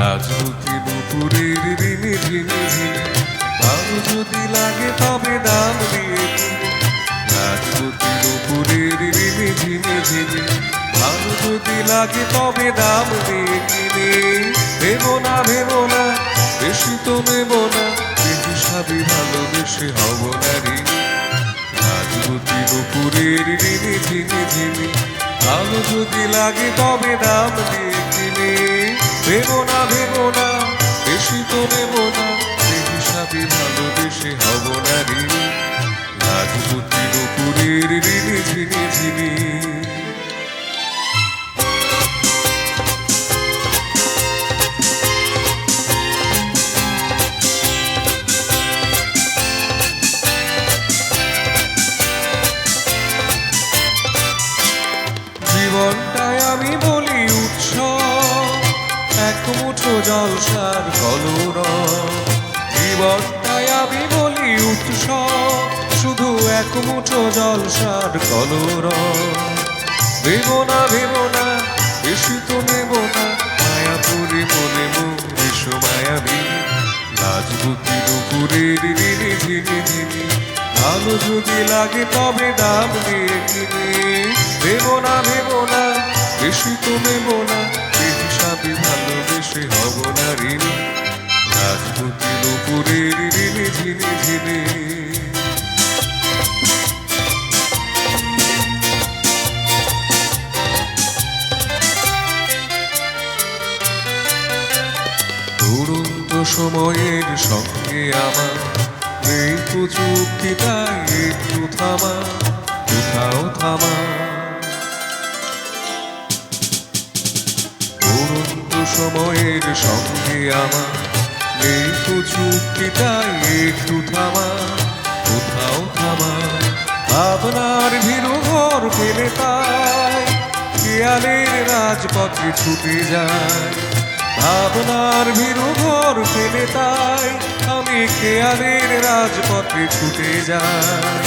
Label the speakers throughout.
Speaker 1: রাজনীতি দুপুরের ঋণে ঝিনে ঝিনে ভালো যদি লাগে তবে দাম দিয়ে রাজনীতি দুপুরের ঋণে ঝিনে ঝিনে ভালো যদি লাগে তবে দাম দিয়ে কিনে ভেবো না ভেবো না, বেশি তো নেব না হিসাবে ভালোবেসে হব না ঋণী রাজবতী দুপুরের ঋণে ঝিনে ঝিনে ভালো যদি লাগে তবে দাম দিয়ে কিনে ভেবো না না ঋণী দুপুরের জীবনটায় আমি বলি উৎসব এক মুঠো জলসার এক মুঠো জলসার কলর। ভেব না ভেব না, বেশি তো নেব না। মায়াপুরে মনে মরিস মায়াবী। রাজবতী দুপুরের ঋণে ঝিনে ঝিনে ভালো যদি লাগে তবে দাম দিয়ে কিনে। ভেব না ভেব না, বেশি তো নেব না। হিসাবে ভালোবেসে হব না ঋণী। রাজবতী দুপুরের ঋণে ঝিনে ঝিনে সময়ের সঙ্গে আমার। এই তো চুক্তিটাই একটু থামা, কোথাও থামা। দুরন্ত সময়ের সঙ্গে আমার। এই তো চুক্তিটাই একটু থামা, কোথাও থামা। আপনার ভীরু ঘর ফেলে তাই খেয়ালের রাজপথে ছুটে যায়। ভাবনার ভীরু ঘর ফেলে তাই আমি খেয়ালের রাজপথে ছুটে যাই।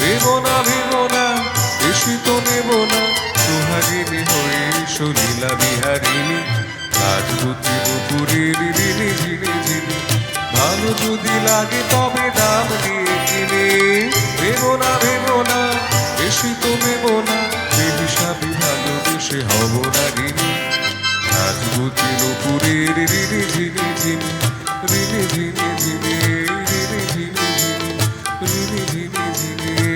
Speaker 1: ভেব না ভেব না বেশি তো নেব না, সোহাগিনী হয়ে সলীলা বিহারিণী। রাজবতী দুপুরের ঋণে ঝিনে ঝিনে ভালো যদি লাগে তবে দাম দিয়ে কিনে। ভেব না ভেব না বেশি তো নেব না ജിനി ജിനി ജിനി ജിനി ജിനി ജിനി ജിനി ജിനി